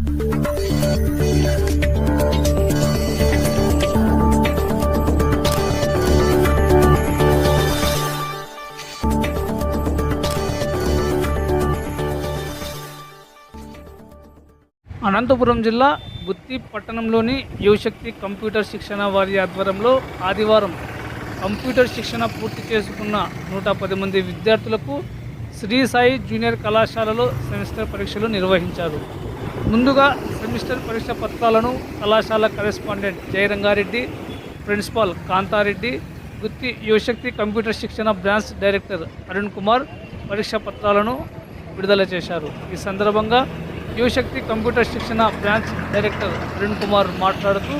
అనంతపురం జిల్లా గుత్తి పట్టణంలోని యువశక్తి కంప్యూటర్ శిక్షణ వారి ఆధ్వర్యంలో ఆదివారం కంప్యూటర్ శిక్షణ పూర్తి చేసుకున్న నూట పది మంది విద్యార్థులకు శ్రీ సాయి జూనియర్ కళాశాలలో సెమిస్టర్ పరీక్షలు నిర్వహించారు. ముందుగా సెమిస్టర్ పరీక్ష పత్రాలను కళాశాల correspondent Jayarangareddy principal Kantareddy Gutti Yuvashakti computer శిక్షణ బ్రాంచ్ డైరెక్టర్ అరుణ్ కుమార్ పరీక్ష పత్రాలను విడుదల చేశారు. ఈ సందర్భంగా యువశక్తి కంప్యూటర్ శిక్షణ బ్రాంచ్ డైరెక్టర్ అరుణ్ కుమార్ మాట్లాడుతూ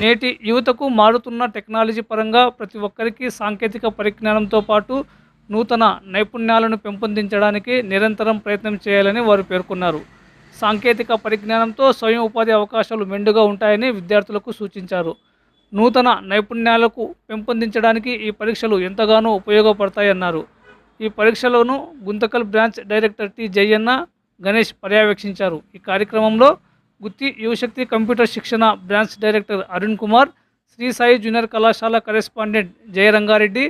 నేటి యువతకు మారుతున్న టెక్నాలజీ పరంగా ప్రతి ఒక్కరికి సాంకేతిక పరిజ్ఞానంతో పాటు నూతన నైపుణ్యాలను పెంపొందించడానికి నిరంతరం ప్రయత్నం చేయాలని వారు పేర్కొన్నారు. సాంకేతిక పరిజ్ఞానంతో స్వయం ఉపాధి అవకాశాలు మెండుగా ఉంటాయని విద్యార్థులకు సూచించారు. నూతన నైపుణ్యాలకు పెంపొందించడానికి ఈ పరీక్షలు ఎంతగానో ఉపయోగపడతాయన్నారు. ఈ పరీక్షలను Guntakal branch director T Jayanna Ganesh పర్యవేక్షించారు. ఈ కార్యక్రమంలో గుత్తి యువశక్తి కంప్యూటర్ శిక్షణ branch director Arun Kumar Sri Sai junior కళాశాల కరెస్పాండెంట్ జయరంగారెడ్డి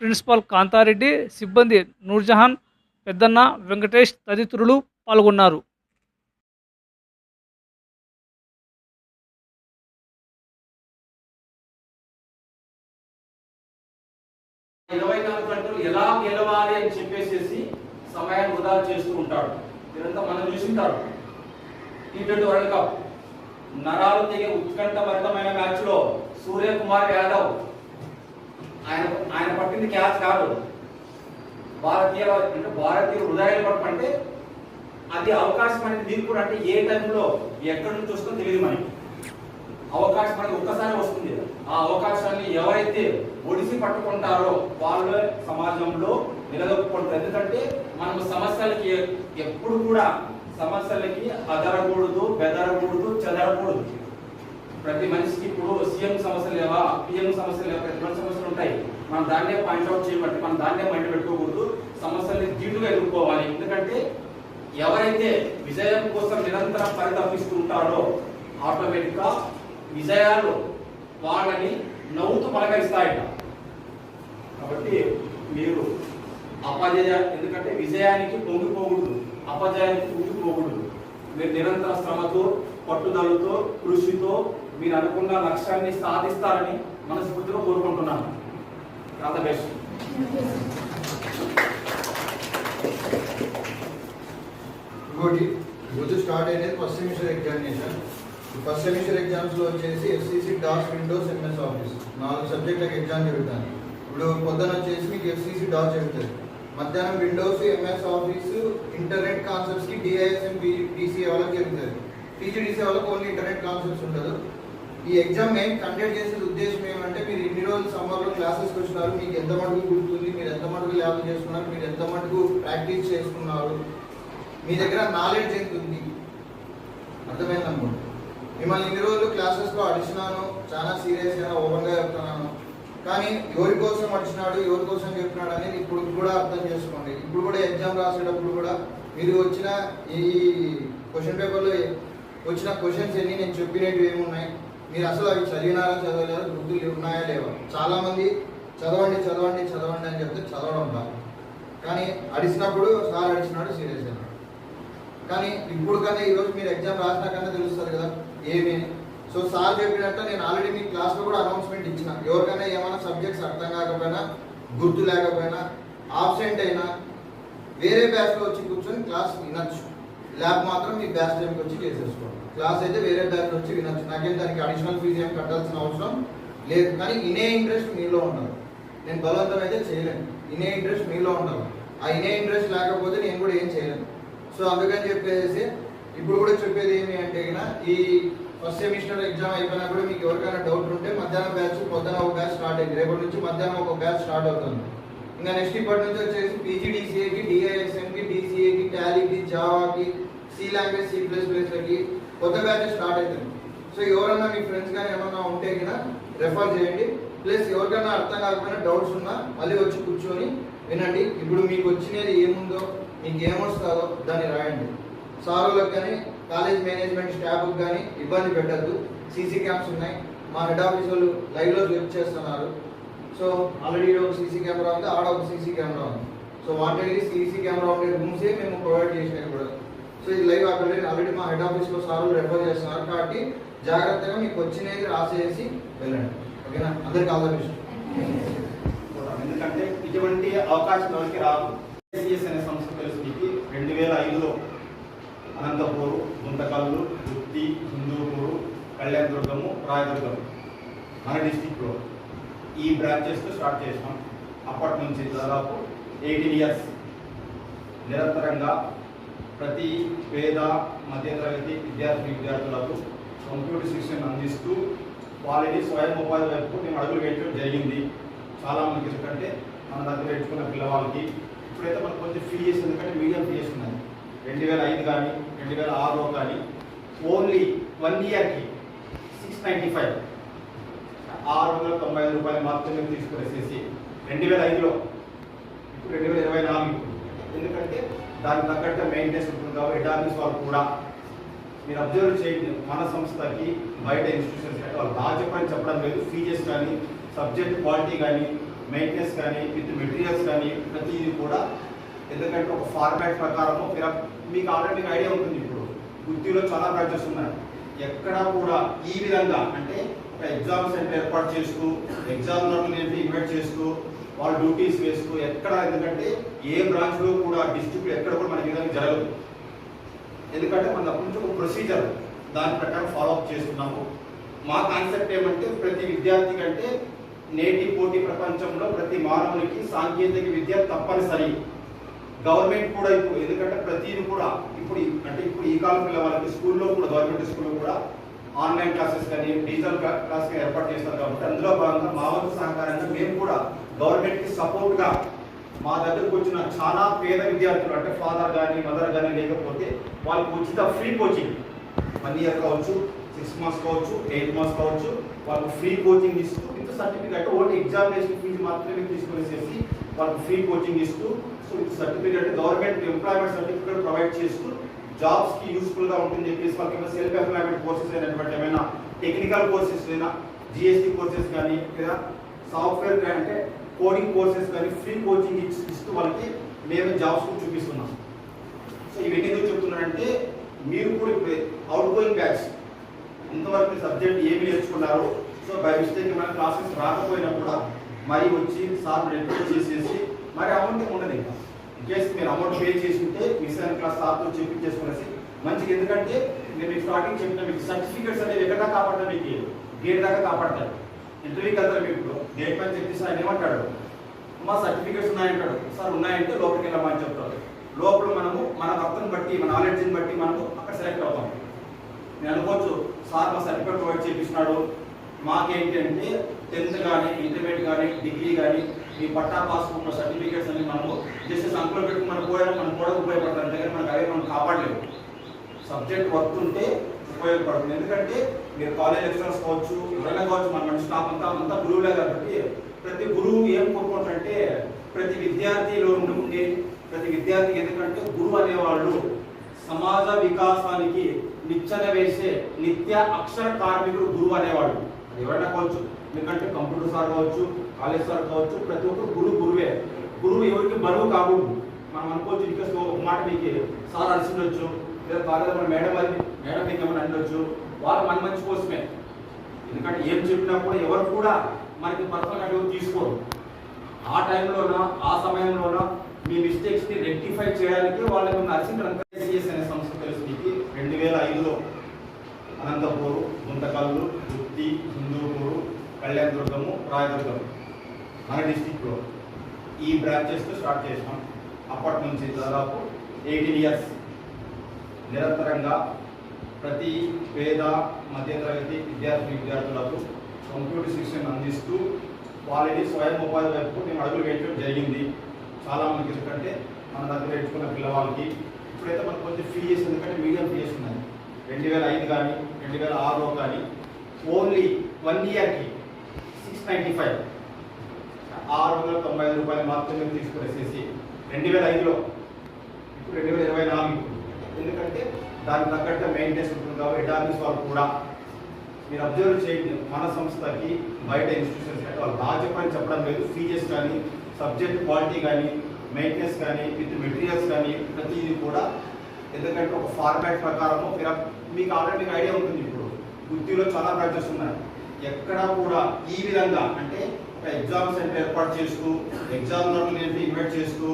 ప్రిన్సిపాల్ కాంతారెడ్డి సిబ్బంది నూర్జహాన్ పెద్దన్న వెంకటేష్ తదితరులు పాల్గొన్నారు ఇరవై నాలుగు గంటలు ఎలా గెలవాలి అని చెప్పేసేసి సమయాన్ని వృధా చేస్తూ ఉంటాడు ఇదంతా మనం చూసింటారు టీ ట్వంటీ వరల్డ్ కప్. నరాలు తెగే ఉత్కంఠభరితమైన మ్యాచ్లో సూర్యకుమార్ యాదవ్ ఆయన ఆయన పట్టింది క్యాచ్ కాదు. భారతీయ అంటే భారతీయ హృదయాలు పట్టు అంటే అది అవకాశం అనేది దీనికి కూడా అంటే ఏ టైంలో ఎక్కడి నుంచి వస్తుందో తెలియదు మనకి. అవకాశం అనేది ఒక్కసారి వస్తుంది. ఆ అవకాశాన్ని ఎవరైతే ఒడిసి పట్టుకుంటారో వాళ్ళ సమాజంలో నిలదొక్కుంటారు ఎందుకంటే మనం సమస్యలకి ఎప్పుడు కూడా సమస్యలకి అదరకూడదు బెదరకూడదు చెదరకూడదు. ప్రతి మనిషికి ఇప్పుడు సీఎం సమస్యలు లేవా పిఎం సమస్యలు లేవా ప్రతి మంది సమస్యలు ఉంటాయి. మనం దాన్నే పాయింట్అవుట్ చేయబట్టి మనం దాన్నే మైండ్ పెట్టుకోకూడదు. సమస్యల్ని ధీటుగా ఎదుర్కోవాలి. ఎందుకంటే ఎవరైతే విజయం కోసం నిరంతరం పరితపిస్తూ ఉంటారో ఆటోమేటిక్గా విజయాలు వాళ్ళని నవ్వుతూ పలకరిస్తాయట. కాబట్టి మీరు అపజయ ఎందుకంటే విజయానికి పొంగిపోకూడదు. అపజయానికి ఊగిపోకూడదు మీరు నిరంతర శ్రమతో పట్టుదలతో కృషితో మీరు అనుకున్న లక్ష్యాన్ని సాధిస్తారని మనస్ఫూర్తిగా కోరుకుంటున్నాను. ఆల్ బెస్ట్ ఇంకోటి ఈరోజు స్టార్ట్ అయినది first semester examination first semester ఎగ్జామ్స్లో వచ్చేసి FCC DOS Windows MS Office నాలుగు సబ్జెక్టులకు ఎగ్జామ్ జరుగుతాను ఇప్పుడు పొద్దున వచ్చేసి మీకు ఎఫ్సిసి డాస్ జరుగుతుంది. మధ్యాహ్నం విండోస్ ఎంఎస్ ఆఫీస్ ఇంటర్నెట్ కాన్సెప్ట్స్కి డిఐఎస్ఎం పీసీఏ వాళ్ళకి జరుగుతుంది పీజీడీసీ వాళ్ళకి ఓన్లీ ఇంటర్నెట్ కాన్సెప్ట్స్ ఉండదు. ఈ ఎగ్జామ్ మేము కండక్ట్ చేసే ఉద్దేశం ఏమంటే మీరు ఇన్ని రోజులు సమ్మర్లో క్లాసెస్కి వచ్చినారు మీకు ఎంత మటుకు గుర్తుంది మీరు ఎంత మటుకు ల్యాబ్ చేసుకున్నారు మీరు ఎంత మటుకు ప్రాక్టీస్ చేసుకున్నారు మీ దగ్గర నాలెడ్జ్ ఎంత ఉంది? అర్థమైంది అనుకుంటున్నాను మిమ్మల్ని ఇన్ని రోజులు క్లాసెస్లో అడిచినాను చాలా సీరియస్గా ఓపెన్గా చెప్తున్నాను. కానీ ఎవరి కోసం అడిచినాడు ఎవరి కోసం చెప్పినాడు అనేది ఇప్పుడు కూడా అర్థం చేసుకోండి. ఇప్పుడు కూడా ఎగ్జామ్ రాసేటప్పుడు కూడా మీరు వచ్చిన ఈ క్వశ్చన్ పేపర్లో వచ్చిన క్వశ్చన్స్ ఎన్ని నేను చెప్పినవి ఏమున్నాయి? మీరు అసలు అవి చదివినారా చదవలేదా? వృద్ధులు ఉన్నాయా లేవా? చాలామంది చదవండి చదవండి చదవండి అని చెప్తే చదవడం రాదు కానీ అడిచినప్పుడు సార్ అడిచినాడు సీరియస్ అయినాడు. కానీ ఇప్పుడు కన్నా ఈరోజు మీరు ఎగ్జామ్ రాసినా కన్నా తెలుస్తుంది కదా ఏమేమి? సో సార్ చెప్పినట్టు నేను ఆల్రెడీ మీ క్లాస్లో కూడా అనౌన్స్మెంట్ ఇచ్చిన. ఎవరికైనా ఏమైనా సబ్జెక్ట్స్ అర్థం కాకపోయినా గుర్తు లేకపోయినా ఆబ్సెంట్ అయినా వేరే బ్యాచ్లో వచ్చి కూర్చొని క్లాస్ వినొచ్చు. ల్యాబ్ మాత్రం మీ బ్యాచ్ టైంకి వచ్చి చేసేసుకోండి. క్లాస్ అయితే వేరే బ్యాచ్ వచ్చి వినొచ్చు. నాకేం దానికి అడిషనల్ ఫీజు ఏం కట్టాల్సిన అవసరం లేదు. కానీ ఇనే ఇంట్రెస్ట్ మీలో ఉండాలి. నేను బలవంతం అయితే చేయలేను. ఇనే ఇంట్రెస్ట్ మీలో ఉండాలి. ఆ ఇనే ఇంట్రెస్ట్ లేకపోతే నేను కూడా ఏం చేయలేను. సో అందుకని చెప్పేసి ఇప్పుడు కూడా చెప్పేది ఏమి అంటే ఈ ఫస్ట్ సెమిస్టర్ ఎగ్జామ్ అయిపోయినా కూడా మీకు ఎవరికైనా డౌట్ ఉంటే మధ్యాహ్నం బ్యాచ్ పొద్దున ఒక బ్యాచ్ స్టార్ట్ అయింది. రేపటి నుంచి మధ్యాహ్నం ఒక బ్యాచ్ స్టార్ట్ అవుతుంది. ఇంకా నెక్స్ట్ ఇప్పటి నుంచి వచ్చేసి పీజీడీసీఏకి డిఐఎస్ఎంకి డిసిఏకి టాలీకి జావాకి సి లాంగ్వేజ్ సి ప్లస్ ప్లస్లకి కొత్త బ్యాచ్ స్టార్ట్ అవుతుంది. సో ఎవరన్నా మీ ఫ్రెండ్స్ కానీ ఏమన్నా ఉంటే కదా రెఫర్ చేయండి. ప్లస్ ఎవరికైనా అర్థం కాకపోయినా డౌట్స్ ఉన్నా మళ్ళీ వచ్చి కూర్చొని వినండి. ఇప్పుడు మీకు వచ్చినది ఏముందో మీకు ఏమొస్తుందో దాన్ని రాయండి. సారులకు కానీ కాలేజ్ మేనేజ్మెంట్ స్టాఫ్ కానీ ఇబ్బంది పెట్టద్దు. సీసీ క్యామ్స్ ఉన్నాయి. మా హెడ్ ఆఫీస్ వాళ్ళు లైవ్లో వర్క్ చేస్తున్నారు. సో ఆల్రెడీ ఒక సీసీ కెమెరా ఉంది ఆడ ఒక సీసీ కెమెరా ఉంది. సో వాటికి సీసీ కెమెరా ఉండే రూమ్సే మేము ప్రొవైడ్ చేసినాయి కూడా. సో ఇది లైవ్ అక్కడ ఆల్రెడీ మా హెడ్ ఆఫీస్లో సార్లు రెఫర్ చేస్తున్నారు కాబట్టి జాగ్రత్తగా మీకు వచ్చినది రాసేసి వెళ్ళండి. ఓకేనా? అందరికీ ఆల్ ద బెస్ట్. ఎందుకంటే ఇటువంటి అవకాశం ఎవరికి రాదు. అనే సంస్థ తెలుసు మీకు. రెండు వేల ఐదులో అనంతపూరు గుంతకల్లు గుత్తి హిందూపూరు కళ్యాణదుర్గము రాయదుర్గం. మన డిస్టిక్లో ఈ బ్రాంచెస్తో స్టార్ట్ చేసినాం అప్పటి నుంచి దాదాపు ఎయిటీన్ ఇయర్స్ నిరంతరంగా ప్రతి పేద మధ్యతరగతి విద్యార్థి విద్యార్థులకు కంప్యూటర్ శిక్షణ అందిస్తూ వాళ్ళని స్వయం ఉపాధి వైపు మేము అడుగులు వేయడం జరిగింది. చాలామందికి ఎందుకంటే మన దగ్గర నేర్చుకున్న పిల్లవాళ్ళకి ఇప్పుడైతే మనకు కొంచెం ఫీ ఎందుకంటే మీడియం ఫీ ఉన్నాయి రెండు వేల ఐదు కానీ రెండు వేల ఆరులో కానీ ఓన్లీ వన్ ఇయర్కి సిక్స్ నైంటీ ఫైవ్ ఆరు వందల తొంభై ఐదు రూపాయలు మాత్రమే తీసుకునేసేసి రెండు వేల ఐదులో. ఇప్పుడు రెండు వేల ఇరవై నాలుగు ఎందుకంటే దానికి తగ్గట్టు మెయింటెనెన్స్ ఉంటుంది కాబట్టి హెడ్ వాళ్ళు కూడా మీరు అబ్జర్వ్ చేయండి. మన సంస్థకి బయట ఇన్స్టిట్యూషన్స్ కానీ వాళ్ళు బాగా చెప్పని చెప్పడం లేదు. ఫీజెస్ కానీ సబ్జెక్ట్ క్వాలిటీ కానీ మెయింటెనెన్స్ కానీ విత్ మెటీరియల్స్ కానీ ప్రతిదీ కూడా. ఎందుకంటే ఒక ఫార్మాట్ ప్రకారము ఫిరప్ మీకు ఆల్రెడీ మీకు ఐడియా ఉంటుంది ఇప్పుడు. గుత్తిలో చాలా బ్రాంచెస్ ఉన్నాయి ఎక్కడా కూడా ఈ విధంగా అంటే ఒక ఎగ్జామ్ సెంటర్ ఏర్పాటు చేస్తూ ఎగ్జామినర్లు ఇన్వైట్ చేస్తూ వాళ్ళ డ్యూటీస్ వేస్తూ ఎక్కడ ఎందుకంటే ఏ బ్రాంచ్లో కూడా డిస్ట్రిక్ట్ ఎక్కడ కూడా మనకి విధంగా జరగదు. ఎందుకంటే మన అప్పటి నుంచి ఒక ప్రొసీజర్ దాని ప్రకారం ఫాలో అప్ చేస్తున్నాము. మా కాన్సెప్ట్ ఏమంటే ప్రతి విద్యార్థి కంటే నేటి పోటీ ప్రపంచంలో ప్రతి మానవునికి సాంకేతిక విద్య తప్పనిసరి. గవర్నమెంట్ కూడా ఇప్పుడు ఎందుకంటే ప్రతిదీ కూడా ఇప్పుడు అంటే ఇప్పుడు ఈ కాలం పిల్లవాళ్ళకి స్కూల్లో కూడా గవర్నమెంట్ స్కూల్లో కూడా ఆన్లైన్ క్లాసెస్ కానీ డిజిటల్ క్లాస్ ఏర్పాటు చేస్తారు కాబట్టి అందులో భాగంగా మా వంతు సహకారంగా మేము కూడా గవర్నమెంట్కి సపోర్ట్గా మా దగ్గరకు వచ్చిన చాలా పేద విద్యార్థులు అంటే ఫాదర్ కానీ మదర్ కానీ లేకపోతే వాళ్ళకి ఉచిత ఫ్రీ కోచింగ్. వన్ ఇయర్ కావచ్చు సిక్స్ మంత్స్ కావచ్చు ఎయిట్ మంత్స్ కావచ్చు వాళ్ళకు ఫ్రీ కోచింగ్ ఇస్తూ with certificate only examination fee మాత్రమే తీసుకునేసేసి వాళ్ళకి ఫ్రీ కోచింగ్ ఇస్తూ సో ఇది certificate government employment certificate provide చేస్తూ జాబ్స్కి యూస్ఫుల్గా ఉంటుంది చెప్పేసి వాళ్ళకి సెల్ఫ్ ఎంప్లాయ్మెంట్ కోర్సెస్ అయినటువంటి ఏమైనా టెక్నికల్ కోర్సెస్ అయినా జిఎస్టీ కోర్సెస్ కానీ లేదా సాఫ్ట్వేర్ అంటే కోడింగ్ కోర్సెస్ కానీ ఫ్రీ కోచింగ్ ఇస్తూ వాళ్ళకి మేము జాబ్స్ చూపిస్తున్నాం. సో ఇవన్నీ ఎందుకు చెప్తున్నానంటే మీరు కూడా ఇప్పుడు అవుట్ గోయింగ్ బ్యాచ్ ఇంతవరకు సబ్జెక్ట్ ఏమి నేర్చుకున్నారు సో బై మిస్టేక్ ఏమైనా క్లాసెస్ రాకపోయినా కూడా మరి వచ్చి సార్ రిక్వెస్ట్ చేసేసి మరి అమౌంట్ ఉండదు ఇంకా. ఇన్ కేస్ మీరు అమౌంట్ పే చేసి ఉంటే మిస్ అయిన క్లాస్ సార్తో చెప్పించేసుకునేసి మంచిగా ఎందుకంటే నేను మీకు స్టార్టింగ్ చెప్పిన మీకు సర్టిఫికేట్స్ అనేవి ఎక్కడ కాపాడతాయి మీకు? గేట్ దాకా కాపాడతాయి ఇంటర్వ్యూకి వెళ్తారు మీకు ఇప్పుడు. గేట్ పని చెప్పేసి ఆయన ఏమంటాడు? మా సర్టిఫికేట్స్ ఉన్నాయంటాడు. సార్ ఉన్నాయంటే లోపలికి వెళ్ళమని చెప్తారు లోపల మనము మన భక్తుని బట్టి మన నాలెడ్జ్ని బట్టి మనము అక్కడ సెలెక్ట్ అవుతాం. నేను అనుకోవచ్చు సార్ మా సర్టిఫికేట్ ప్రొవైడ్ చేపిస్తున్నాడు. మాకేంటి అంటే టెన్త్ కానీ ఇంటర్మీడియట్ కానీ డిగ్రీ కానీ మీ పట్టా పాస్ ఉన్న సర్టిఫికేట్స్ అన్ని మనము జస్ట్ సంఖ్యలో పెట్టుకుని మనం పోయాలి మనం కూడా ఉపయోగపడతాం. అంతే కానీ మనకు అవే మనం కాపాడలేము. సబ్జెక్ట్ వర్క్ ఉంటే ఉపయోగపడుతుంది ఎందుకంటే మీరు కాలేజ్ లెక్చరర్స్ కావచ్చు ఎవరైనా కావచ్చు మన మన స్టాఫ్ అంతా అంతా గురువులే కాబట్టి ప్రతి గురువు ఏం కోరుకుంటారంటే ప్రతి విద్యార్థిలో ఉండే ప్రతి విద్యార్థి ఎందుకంటే గురువు అనేవాళ్ళు సమాజ వికాసానికి నిచ్చెన వేసే నిత్య అక్షర కార్మికుడు గురువు అనేవాళ్ళు. ఎవరైనా కావచ్చు ఎందుకంటే కంప్యూటర్ సార్ కావచ్చు కాలేజ్ సార్ కావచ్చు ప్రతి ఒక్కరు గురువు గురువే. గురువు ఎవరికి బరువు కాకూడదు మనం అనుకోవచ్చు ఇంకా ఒక మాట మీకు సార్ అలసిండొచ్చు లేదా కాలేజ్ మన మేడం అది మేడం మీకు ఏమైనా అనొచ్చు వాళ్ళు మన మంచి కోసమే. ఎందుకంటే ఏం చెప్పినా కూడా ఎవరు కూడా మనకి పర్సనల్ అడుగు తీసుకోరు. ఆ టైంలోన ఆ సమయంలోన మీ మిస్టేక్స్ని రెక్టిఫై చేయడానికి వాళ్ళకి నర్సింగ్ అనే సంస్థ తెలుసు మీకు రెండు వేల ఐదులో అనంతపూరు గుంతకల్లు గుత్తి హిందూపూరు కళ్యాణదుర్గము రాయదుర్గము. మన డిస్టిక్లో ఈ బ్రాంచెస్తో స్టార్ట్ చేసినాం. అప్పటి నుంచి దాదాపు ఎయిటీన్ ఇయర్స్ నిరంతరంగా ప్రతి పేద మధ్యతరగతి విద్యార్థి విద్యార్థులకు కంప్యూటర్ శిక్షణ అందిస్తూ వాళ్ళని స్వయం ఉపాధి వైపు మేము అడుగులు వేయడం జరిగింది. చాలామందికి ఎందుకంటే మన దగ్గర నేర్చుకున్న పిల్లవాళ్ళకి ఇప్పుడైతే మనకు కొంచెం ఫీ ఎందుకంటే మీడియం ఫీ ఉన్నాయి రెండు వేల ఐదు కానీ రెండు వేల ఆరులో కానీ ఓన్లీ వన్ ఇయర్కి సిక్స్ నైంటీ ఫైవ్ ఆరు వందల తొంభై ఐదు రూపాయలు మాత్రమే తీసుకునేసేసి రెండు వేల ఐదులో. ఇప్పుడు రెండు వేల ఇరవై నాలుగు. ఎందుకంటే దానికి తగ్గట్టు మెయింటెనెన్స్ ఉంటుంది కాబట్టి హెడ్ వాళ్ళు కూడా మీరు అబ్జర్వ్ చేయండి. మన సంస్థకి బయట ఇన్స్టిట్యూషన్స్ అంటే వాళ్ళు బాగా చెప్పని చెప్పడం లేదు. ఫీజెస్ కానీ సబ్జెక్ట్ క్వాలిటీ కానీ మెయింటెనెన్స్ కానీ విత్ మెటీరియల్స్ కానీ ప్రతిదీ కూడా. ఎందుకంటే ఒక ఫార్మాట్ ప్రకారము మీరు మీకు ఆల్రెడీ ఐడియా ఉంటుంది ఇప్పుడు. వృత్తిలో చాలా బ్రాంచెస్ ఉన్నాయి. ఎక్కడా కూడా ఈ విధంగా అంటే ఒక ఎగ్జామ్ సెంటర్ ఏర్పాటు చేస్తూ ఎగ్జామినర్లు ఇన్వైట్ చేస్తూ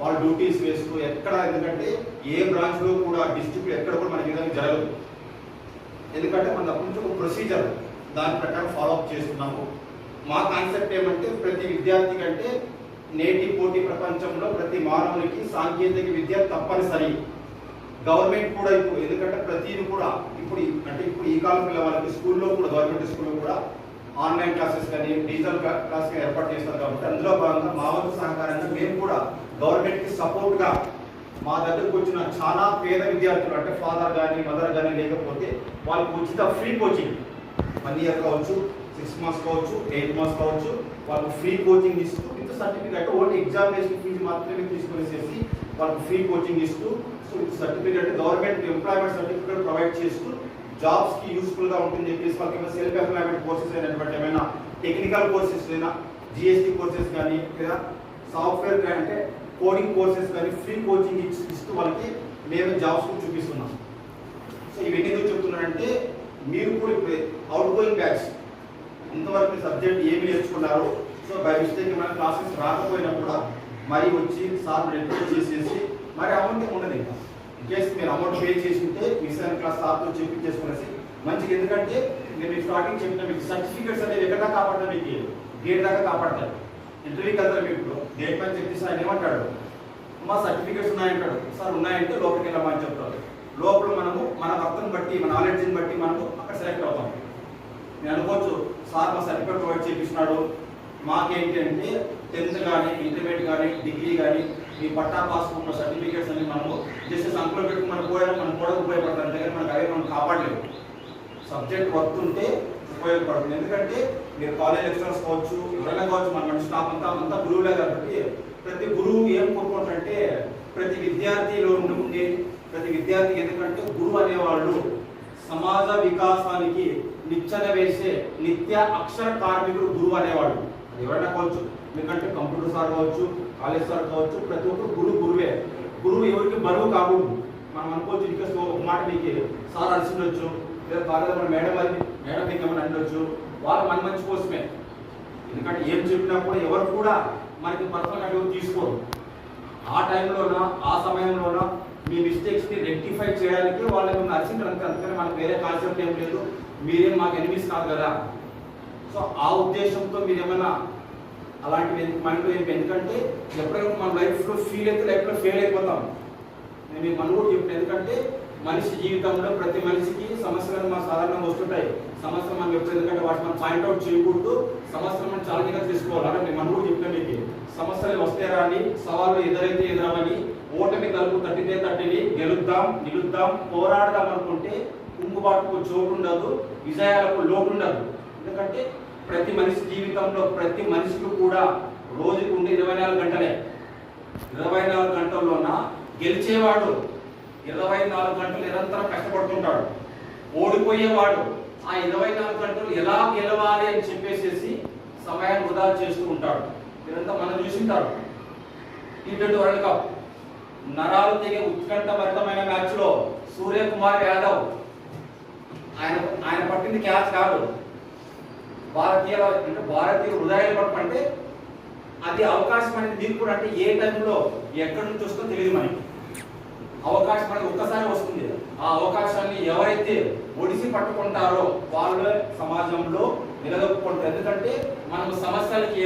వాళ్ళ డ్యూటీస్ వేస్తూ ఎక్కడ ఎందుకంటే ఏ బ్రాంచ్లో కూడా డిస్ట్రిక్ట్ ఎక్కడ కూడా మనకి విధంగా జరగదు. ఎందుకంటే మన నుంచి ఒక ప్రొసీజర్ దాని ప్రకారం ఫాలో అప్ చేస్తున్నాము. మా కాన్సెప్ట్ ఏమంటే ప్రతి విద్యార్థి కంటే నేటి పోటీ ప్రపంచంలో ప్రతి మానవునికి సాంకేతిక విద్య తప్పనిసరి. గవర్నమెంట్ కూడా ఇప్పుడు ఎందుకంటే ప్రతిది కూడా ఇప్పుడు అంటే ఇప్పుడు ఈ కాలం పిల్లవాళ్ళకి స్కూల్లో కూడా గవర్నమెంట్ స్కూల్లో కూడా ఆన్లైన్ క్లాసెస్ కానీ డిజిటల్ క్లాస్ కానీ ఏర్పాటు చేస్తారు కాబట్టి అందులో భాగంగా మా వంతు సహకారంగా మేము కూడా గవర్నమెంట్కి సపోర్ట్గా మా దగ్గరకు వచ్చిన చాలా పేద విద్యార్థులు అంటే ఫాదర్ కానీ మదర్ కానీ లేకపోతే వాళ్ళకి ఉచిత ఫ్రీ కోచింగ్. వన్ ఇయర్ కావచ్చు సిక్స్ మంత్స్ కావచ్చు ఎయిట్ మంత్స్ కావచ్చు వాళ్ళకి ఫ్రీ కోచింగ్ ఇస్తూ ఇంత సర్టిఫికేట్ ఓన్లీ ఎగ్జామినేషన్ ఫీజు మాత్రమే తీసుకునేసేసి వాళ్ళకి ఫ్రీ కోచింగ్ ఇస్తూ certificate government employment certificate provide చేస్తూ జాబ్స్కి యూస్ఫుల్గా ఉంటుంది చెప్పేసి వాళ్ళకి ఏమైనా సెల్ఫ్ ఎంప్లాయ్మెంట్ కోర్సెస్ అయినటువంటి ఏమైనా టెక్నికల్ కోర్సెస్ అయినా జిఎస్టీ కోర్సెస్ కానీ లేదా సాఫ్ట్వేర్ అంటే కోడింగ్ కోర్సెస్ కానీ ఫ్రీ కోచింగ్ ఇస్తూ వాళ్ళకి మేము జాబ్స్ చూపిస్తున్నాం. సో ఇవన్నీ ఎందుకు చెప్తున్నానంటే మీరు కూడా అవుట్ గోయింగ్ బ్యాచ్ ఇంతవరకు సబ్జెక్ట్ ఏమి నేర్చుకున్నారు సో బై మిస్టేక్ ఏమైనా క్లాసెస్ రాకపోయినా కూడా మరి వచ్చి సార్ రిక్వెస్ట్ చేసేసి మరి అమౌంట్ ఉండదు ఇంకా. ఇన్ కేస్ మీరు అమౌంట్ పే చేసి ఉంటే మిస్ క్లాస్ సార్తో చెప్పించేసుకునేసి మంచిగా ఎందుకంటే నేను మీకు స్టార్టింగ్ చెప్పిన మీకు సర్టిఫికేట్స్ అనేవి ఎక్కడ దాకా మీకు? గేట్ దాకా కాపాడతారు. ఇంటర్వ్యూకి వెళ్తారు మీకు ఇప్పుడు? గేట్ పైన చెప్పి ఆయన ఏమంటాడు మా సర్టిఫికేట్స్ ఉన్నాయంటాడు. సార్ ఉన్నాయంటే లోపలికి వెళ్ళమని చెప్తారు లోపల మనము మన వర్తను బట్టి మన నాలెడ్జ్ని బట్టి మనము అక్కడ సెలెక్ట్ అవుతాం. నేను అనుకోవచ్చు సార్ మా సర్టిఫికేట్ ప్రొవైడ్ చేపిస్తున్నాడు. మాకేంటి అంటే టెన్త్ కానీ ఇంటర్మీడియట్ కానీ డిగ్రీ కానీ ఈ పట్టా పాస్ ఉన్న సర్టిఫికేట్స్ అన్ని మనము జస్ట్ సంఖ్యలో పెట్టుకుని మనం పోయడం మనం కూడా ఉపయోగపడతాం అంతేగాని మనకు అవి మనం కాపాడలేము. సబ్జెక్ట్ వర్క్ ఉంటే ఉపయోగపడుతుంది. ఎందుకంటే మీరు కాలేజ్ లెక్చరర్స్ కావచ్చు ఎవరైనా కావచ్చు మన మన స్టాఫ్ అంతా అంతా గురువులే కాబట్టి ప్రతి గురువు ఏం కోరుకుంటారంటే ప్రతి విద్యార్థిలో ఉండే ప్రతి విద్యార్థి ఎందుకంటే గురువు అనేవాళ్ళు సమాజ వికాసానికి నిచ్చెన వేసే నిత్య అక్షర కార్మికుడు గురువు అనేవాళ్ళు. అది ఎవరైనా కావచ్చు ఎందుకంటే కంప్యూటర్ సార్ కావచ్చు కాలేజ్ సార్ కావచ్చు ప్రతి ఒక్కరు గురువు గురువే. గురువు ఎవరికి బరువు కాకూడదు. మనం అనుకోవచ్చు ఇంకా ఒక మాట నీకు సార్ అలసిండొచ్చు లేదా బాగా మన మేడం అది మేడం మీకు ఏమైనా అనొచ్చు వాళ్ళు మన మంచి కోసమే. ఎందుకంటే ఏం చెప్పినా కూడా ఎవరు కూడా మనకి పర్సనల్ అడ్డు తీసుకోరు. ఆ టైంలోన ఆ సమయంలోన మీ మిస్టేక్స్ని రెక్టిఫై చేయడానికి వాళ్ళు నర్సింగ్ అంతే అందుకని మనకు వేరే కాన్సెప్ట్ ఏం లేదు. మీరేం మాకు ఎనిమిస్ కాదు కదా. సో ఆ ఉద్దేశంతో మీరు ఏమైనా అలాంటివి మనకు ఎందుకంటే ఎప్పుడైనా మన లైఫ్లో ఫీల్ అయితే లైఫ్లో ఫెయిల్ అయిపోతాం. నేను మీకు మనం కూడా చెప్పిన ఎందుకంటే మనిషి జీవితంలో ప్రతి మనిషికి సమస్యలు మన సాధారణంగా వస్తుంటాయి. సమస్యలు మనం ఎప్పుడు ఎందుకంటే వాటి మనం పాయింట్అవుట్ చేయకూడదు. సమస్యలు మనం ఛాలెంజ్గా తీసుకోవాలి. అంటే నేను మనం కూడా చెప్పిన మీకు. సమస్యలు వస్తే రాని సవాళ్ళు ఎదురైతే ఎదురవని ఓటమి తలుపు తట్టితే తట్టిని గెలుద్దాం నిలుద్దాం పోరాడదాం అనుకుంటే కుంగుబాటుకు చోటు ఉండదు. విజయాలకు లోటు ఉండదు. ఎందుకంటే ప్రతి మనిషి జీవితంలో ప్రతి మనిషికి కూడా రోజుకు ఉండే ఇరవై నాలుగు గంటలే. ఇరవై నాలుగు గంటల్లోన? గెలిచేవాడు ఇరవై నాలుగు గంటలు నిరంతరం కష్టపడుతుంటాడు. ఓడిపోయేవాడు ఆ ఇరవై నాలుగు గంటలు ఎలా గెలవాలి అని చెప్పేసేసి సమయాన్ని వృధా చేస్తూ ఉంటాడు. ఇదంతా మనం చూసింటారు. T twenty world cup. నరాలు తెగే ఉత్కంఠభరితమైన మ్యాచ్లో సూర్యకుమార్ యాదవ్ ఆయన ఆయన పట్టింది క్యాచ్ కాదు. భారతీయ అంటే భారతీయ హృదయాలు పట్టమంటే అది అవకాశం అనేది దీనికి కూడా అంటే ఏ టైంలో ఎక్కడి నుంచి వస్తుందో తెలియదు మనకి. అవకాశం అనేది ఒక్కసారి వస్తుంది. ఆ అవకాశాన్ని ఎవరైతే ఒడిసి పట్టుకుంటారో వాళ్ళే సమాజంలో నిలదొక్కుంటారు. ఎందుకంటే మనం సమస్యలకి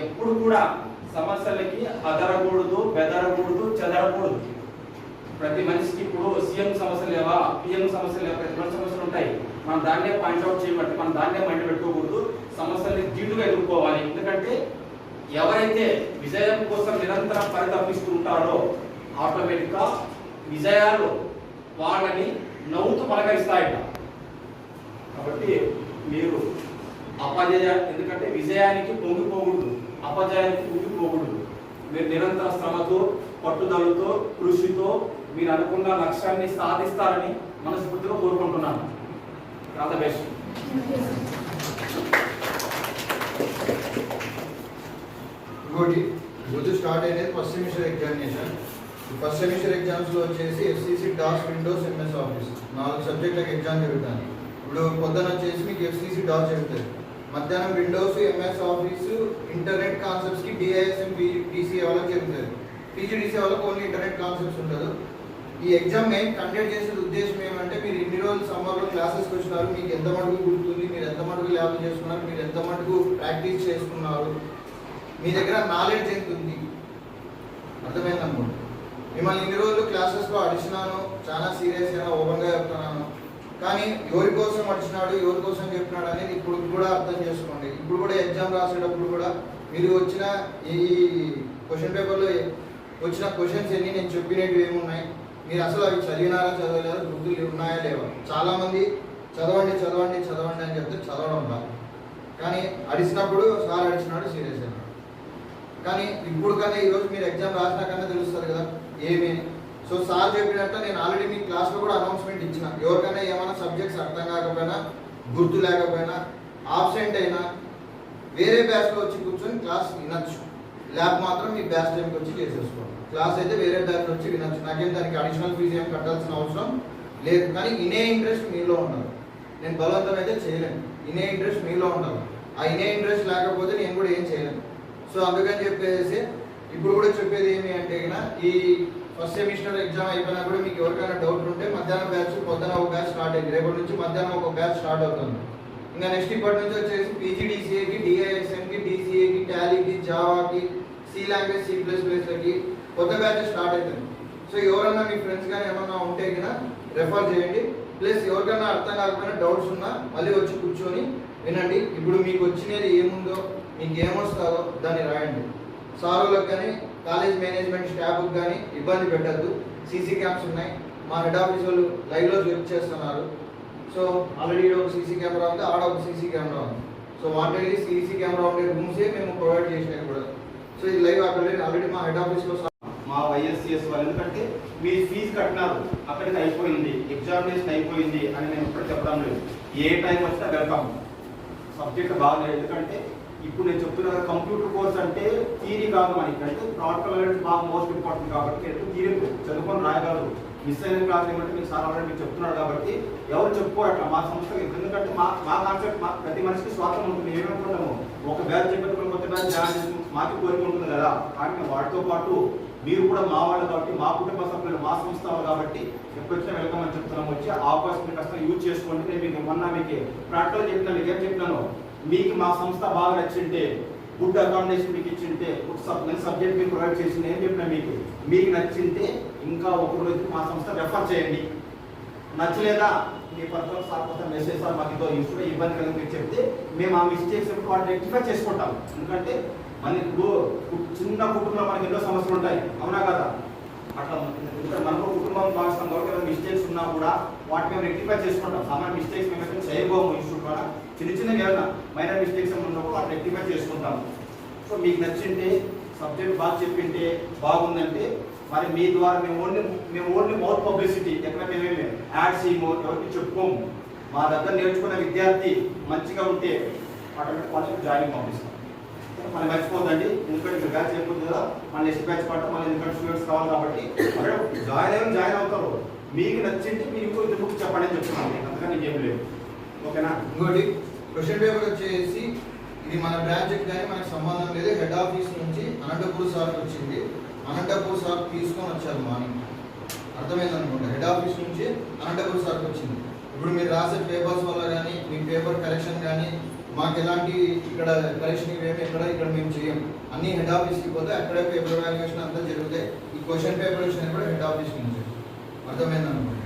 ఎప్పుడు కూడా సమస్యలకి అదరకూడదు బెదరకూడదు చెదరకూడదు. ప్రతి మనిషికి ఇప్పుడు సీఎం సమస్యలు లేవా? పిఎం సమస్యలు లేవా? ప్రతి మనిషి సమస్యలు ఉంటాయి. మనం దాన్నే పాయింట్అవుట్ చేయబట్టి మనం దాన్నే మైండ్ పెట్టుకోకూడదు. సమస్యల్ని ధీటుగా ఎదుర్కోవాలి. ఎందుకంటే ఎవరైతే విజయం కోసం నిరంతరం పరితపిస్తూ ఉంటారో ఆటోమేటిక్గా విజయాలు వాళ్ళని నవ్వుతూ పలకరిస్తాయట. కాబట్టి మీరు అపజయ ఎందుకంటే విజయానికి పొంగిపోకూడదు. అపజయానికి పొంగిపోకూడదు మీరు నిరంతర శ్రమతో పట్టుదలతో కృషితో మీరు అనుకున్న లక్ష్యాన్ని సాధిస్తారని మనస్ఫూర్తిగా కోరుకుంటున్నాను. ఆల్ ద బెస్ట్ ఇంకోటి స్టార్ట్ అయినది first semester examination first semester ఎగ్జామ్స్లో వచ్చేసి FCC DOS Windows MS Office నాలుగు సబ్జెక్టులకు ఎగ్జామ్ జరుగుతుంది. ఇప్పుడు పొద్దున వచ్చేసి మీకు ఎఫ్సిసి డాస్ జరుగుతుంది మధ్యాహ్నం విండోస్ ఎంఎస్ ఆఫీస్ ఇంటర్నెట్ కాన్సెప్ట్స్కి డిఐఎస్ఎం పీసీ వాళ్ళకి జరుగుతుంది పీజీడీసీ వాళ్ళకి ఓన్లీ ఇంటర్నెట్ కాన్సెప్ట్స్ ఉండదు. ఈ ఎగ్జామ్ మెయిన్ కండక్ట్ చేసే ఉద్దేశం ఏమంటే మీరు ఇన్ని రోజులు సమ్మర్లో క్లాసెస్కి వచ్చినారు మీకు ఎంత మటుకు గుర్తుంది మీరు ఎంత మటుకు ల్యాబ్ చేసుకున్నారు మీరు ఎంత మటుకు ప్రాక్టీస్ చేసుకున్నారు? మీ దగ్గర నాలెడ్జ్ ఎంత ఉంది? అర్థమైంది అనుకోండి మిమ్మల్ని ఇన్ని రోజులు క్లాసెస్లో అడిచినాను చాలా సీరియస్గా ఓపెన్గా చెప్తున్నాను. కానీ ఎవరి కోసం అడిచినాడు ఎవరి కోసం చెప్పినాడు అనేది ఇప్పుడు కూడా అర్థం చేసుకోండి. ఇప్పుడు కూడా ఎగ్జామ్ రాసేటప్పుడు కూడా మీరు వచ్చిన ఈ క్వశ్చన్ పేపర్లో వచ్చిన క్వశ్చన్స్ ఎన్ని నేను చెప్పినవి ఏమున్నాయి? మీరు అసలు అవి చదివినారా చదవలేదా? గుర్తులు ఉన్నాయా లేవా? చాలామంది చదవండి చదవండి చదవండి అని చెప్తే చదవడం రాదు కానీ అడిచినప్పుడు సార్ అడిచినాడు సీరియస్ అయినాడు. కానీ ఇప్పుడు కన్నా ఈరోజు మీరు ఎగ్జామ్ రాసిన కన్నా తెలుస్తుంది కదా ఏమి? అని. సో సార్ చెప్పినట్టు నేను ఆల్రెడీ మీ క్లాస్లో కూడా అనౌన్స్మెంట్ ఇచ్చిన. ఎవరికైనా ఏమైనా సబ్జెక్ట్స్ అర్థం కాకపోయినా గుర్తు లేకపోయినా ఆబ్సెంట్ అయినా వేరే బ్యాచ్లో వచ్చి కూర్చొని క్లాస్ వినొచ్చు. ల్యాబ్ మాత్రం మీ బ్యాచ్ టైంకి వచ్చి చేసేసుకోండి. క్లాస్ అయితే వేరే దాని నుంచి వినొచ్చు. నాకేం దానికి అడిషనల్ ఫీజు ఏం కట్టాల్సిన అవసరం లేదు. కానీ ఇనే ఇంట్రెస్ట్ మీలో ఉండాలి నేను బలవంతం అయితే చేయలేను. ఇనే ఇంట్రెస్ట్ మీలో ఉండాలి ఆ ఇనే ఇంట్రెస్ట్ లేకపోతే నేను కూడా ఏం చేయలేను. సో అందుకని చెప్పేసి ఇప్పుడు కూడా చెప్పేది ఏమి అంటే కనుక ఈ ఫస్ట్ సెమిస్టర్ ఎగ్జామ్ అయిపోయినా కూడా మీకు ఎవరికైనా డౌట్ ఉంటే మధ్యాహ్నం బ్యాచ్ పొద్దున ఒక బ్యాచ్ స్టార్ట్ అయింది. రేపటి నుంచి మధ్యాహ్నం ఒక బ్యాచ్ స్టార్ట్ అవుతుంది. ఇంకా నెక్స్ట్ ఇప్పటి నుంచి వచ్చేసి పీజీడీసీఏకి డిఐఎస్ఎంకి డిసిఏకి టాలీకి జావాకి సి లాంగ్వేజ్ సి ప్లస్ ప్లస్లకి కొత్త బ్యాచ్ స్టార్ట్ అవుతుంది సో ఎవరన్నా మీ ఫ్రెండ్స్ కానీ ఏమన్నా ఉంటే కన్నా రెఫర్ చేయండి. ప్లస్ ఎవరికైనా అర్థం కాకపోయినా డౌట్స్ ఉన్నా మళ్ళీ వచ్చి కూర్చొని వినండి. ఇప్పుడు మీకు వచ్చినది ఏముందో మీకు ఏమొస్తుందో దాన్ని రాయండి. సారులకు కానీ కాలేజ్ మేనేజ్మెంట్ స్టాఫ్కి కానీ ఇబ్బంది పెట్టద్దు. సీసీ క్యామ్స్ ఉన్నాయి. మా హెడ్ ఆఫీస్ వాళ్ళు లైవ్లో చెక్ చేస్తున్నారు. సో ఆల్రెడీ ఒక సీసీ కెమెరా ఉంది ఆడ ఒక సీసీ కెమెరా ఉంది. సో వాటి సీసీ కెమెరా ఉండే రూమ్సే మేము ప్రొవైడ్ చేసినాయి కూడా. సో ఇది లైవ్ అక్కడ ఆల్రెడీ మా హెడ్ ఆఫీస్లో మా వైఎస్సిఎస్ వాళ్ళు. ఎందుకంటే మీరు ఫీజు కట్టినారు. అక్కడికి అయిపోయింది. ఎగ్జామినేషన్ అయిపోయింది అని నేను ఇప్పుడు చెప్పడం లేదు. ఏ టైం వచ్చినా వెల్కమ్. సబ్జెక్ట్ బాగలేదు ఎందుకంటే ఇప్పుడు నేను చెప్తున్నా కంప్యూటర్ కోర్స్ అంటే థీరీ కాదు మనకి అంటే ప్రాక్టికల్ అనేది బాగా మోస్ట్ ఇంపార్టెంట్ కాబట్టి ఎటు థీరీ చదువుకొని రాయగలరు. మిస్ అయిన క్లాస్ ఏమంటే మీరు సార్ ఆల్రెడీ మీకు చెప్తున్నారు కాబట్టి ఎవరు చెప్పుకోరట్లా మా సంస్థ ఎందుకంటే మా మా కాన్సెప్ట్ మా ప్రతి మనిషికి స్వార్థం ఉంటుంది. ఏమనుకుంటాము? ఒక బ్యాచ్ చెప్పేటప్పుడు కొత్త బ్యాచ్ జాయిన్ మాకు కోరిక ఉంటుంది కదా. కానీ వాటితో పాటు మీరు కూడా మా వాళ్ళు కాబట్టి మా కుటుంబ సభ్యులు మా సంస్థ వాళ్ళు కాబట్టి ఎప్పుడొచ్చినా వెల్కమ్ అని చెప్తున్నాం వచ్చి ఆ అవకాశం కష్టం యూజ్ చేసుకోండి. నేను మీకు మొన్న మీకు ప్రాక్టికల్ చెప్పినాను మీకు ఏం చెప్తాను మీకు మా సంస్థ బాగా నచ్చింటే గుడ్ అకామిడేషన్ మీకు ఇచ్చింటే ఒక సబ్ మంచి సబ్జెక్ట్ మీకు ప్రొవైడ్ చేసింది ఏం చెప్పినా మీకు? మీకు నచ్చింటే ఇంకా ఒక రోజు మా సంస్థ రెఫర్ చేయండి. నచ్చలేదా? మీ పర్సనల్ సార్ కోసం మెసేజ్ సార్ మాకు ఇదో ఇబ్బంది కలిగి చెప్తే మేము ఆ మిస్టేక్స్ వాటిని రెక్టిఫై చేసుకుంటాం ఎందుకంటే మన ఇప్పుడు చిన్న కుటుంబంలో మనకి ఎన్నో సమస్యలు ఉంటాయి. అవునా కదా? అట్లా ఇక్కడ మనకు కుటుంబం భావిస్తాం కాబట్టి మిస్టేక్స్ ఉన్నా కూడా వాటిని మేము రెక్టిఫై చేసుకుంటాం. సామాన్య మిస్టేక్స్ మేము అయితే చేయబోము ఇష్యూ కూడా చిన్న చిన్న ఏమైనా మైనర్ మిస్టేక్స్ ఉన్నప్పుడు వాటిని రెక్టిఫై చేసుకుంటాం సో మీకు నచ్చింటే సబ్జెక్ట్ బాగా చెప్పింటే బాగుందంటే మరి మీ ద్వారా మేము ఓన్లీ మేము ఓన్లీ మౌత్ పబ్లిసిటీ ఎక్కడ మేమేమి యాడ్స్ చేయము ఎవరికి చెప్పుకోము. మా దగ్గర నేర్చుకున్న విద్యార్థి మంచిగా ఉంటే అటువంటి వాళ్ళకి జాయినింగ్ పంపిస్తాం. మనం మర్చిపోద్దండి. ఎందుకంటే మీరు బ్యాచ్ అయిపోతుంది కదా. మన నెక్స్ట్ బ్యాచ్ పట్ట మళ్ళీ ఎందుకంటే స్టూడెంట్స్ కావాలి కాబట్టి. జాయిన్ అయ్యి జాయిన్ అవుతారు. మీకు నచ్చింటే మీరు ఇంకో ఇద్దరు బుక్ చెప్పండి అని చెప్తున్నాను. అందుకని ఏం లేదు. ఓకేనా? ఇంకోటి క్వశ్చన్ పేపర్ వచ్చేసి ఇది మన బ్రాంచ్కి కానీ మనకు సంబంధం లేదు. హెడ్ ఆఫీస్ నుంచి అనంతపూర్ సార్కి వచ్చింది. అనంతపూర్ సార్ తీసుకొని వచ్చారు మార్నింగ్ అర్థమైంది అనుకుంటా. హెడ్ ఆఫీస్ నుంచి అనంతపూర్ సార్కి వచ్చింది. ఇప్పుడు మీరు రాసే పేపర్స్ వల్ల కానీ మీ పేపర్ కలెక్షన్ కానీ మాకు ఎలాంటి ఇక్కడ కరెక్షన్ ఇవేమి ఎక్కడ ఇక్కడ మేము చేయం. అన్ని హెడ్ ఆఫీస్కి పోతే అక్కడే పేపర్ వాల్యుయేషన్ అంతా జరుగుతాయి. ఈ క్వశ్చన్ పేపర్ వచ్చినది కూడా హెడ్ ఆఫీస్ నుంచి అర్థమైందనుకోండి